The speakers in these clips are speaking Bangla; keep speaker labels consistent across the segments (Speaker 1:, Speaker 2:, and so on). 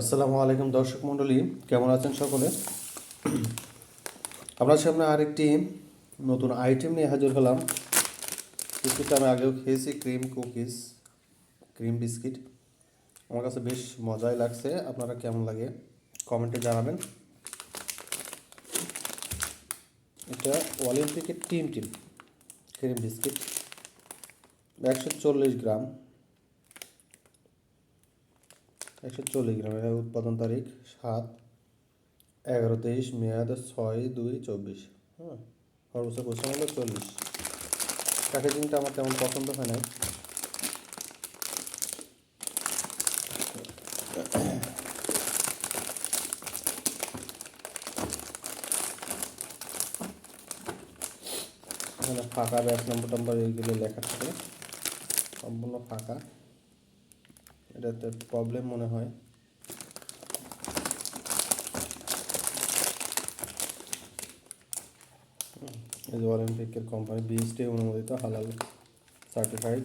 Speaker 1: আসসালামু আলাইকুম দর্শক মণ্ডলী, কেমন আছেন সকলে? আপনার সামনে আরেকটি নতুন আইটেম নিয়ে হাজির হলাম। বিস্কিটটা আমি আগেও খেয়েছি ক্রিম কুকিজ ক্রিম বিস্কিট আমার কাছে বেশ মজাই লাগছে, আপনারা কেমন লাগে কমেন্টে জানাবেন। এটা অলিম্পিকের টিম টিম ক্রিম বিস্কিট একশো চল্লিশ গ্রাম। একশো চল্লিশ গ্রাম এটা উৎপাদন তারিখ, সাত এগারো তেইশ, মেয়াদ ছয় দুই চব্বিশ। হ্যাঁ সর্বোচ্চ পরিশ্রম হলো চল্লিশ। প্যাকেজিংটা আমার তেমন পছন্দ হয় না ফাঁকা ব্যাস নম্বর টম্বর এইগুলো লেখা থাকে, সম্পূর্ণ ফাঁকা। এটাতে প্রবলেম মনে হয়। এই যে অলিম্পিকের কোম্পানি বিএসটি অনুমোদিত হালাল সার্টিফাইড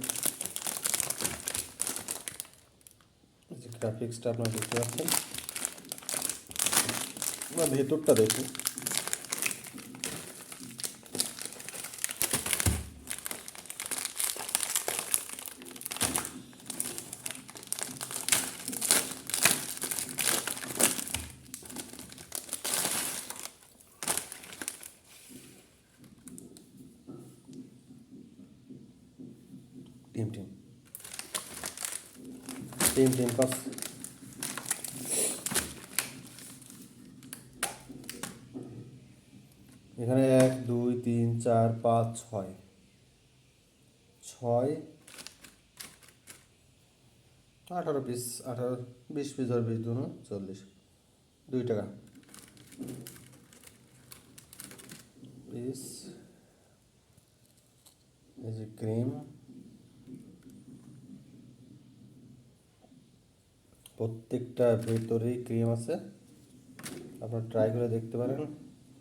Speaker 1: গ্রাফিক্সটা আপনারা দেখতে পাচ্ছেন। ভেতরটা দেখুন। Team team team team pass এখানে এক, দুই, তিন, চার, পাঁচ, ছয়। ছয়। আঠারো পিস আঠারো, বিশ পিস আর বিশ দুনো, চল্লিশ। দুই টাকা। পিস এই যে ক্রিম প্রত্যেকটা ভেতরেই ক্রিম আছে। আপনারা ট্রাই করে দেখতে পারেন।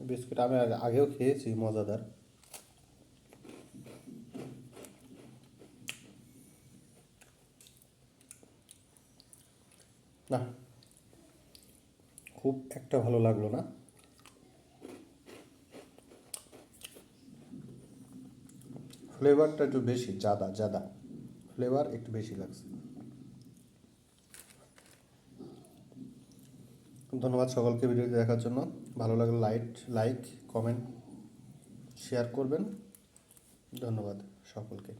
Speaker 1: বিস্কুট আমি আগেও খেয়েছি, মজাদার। না, খুব একটা ভালো লাগল না। ফ্লেভারটা একটু বেশি, জাদা জাদা। ফ্লেভার একটু বেশি লাগছে। ধন্যবাদ সকলকে ভিডিওটি দেখার জন্য। ভালো লাগলে লাইক লাইক কমেন্ট শেয়ার করবেন। ধন্যবাদ সকলকে।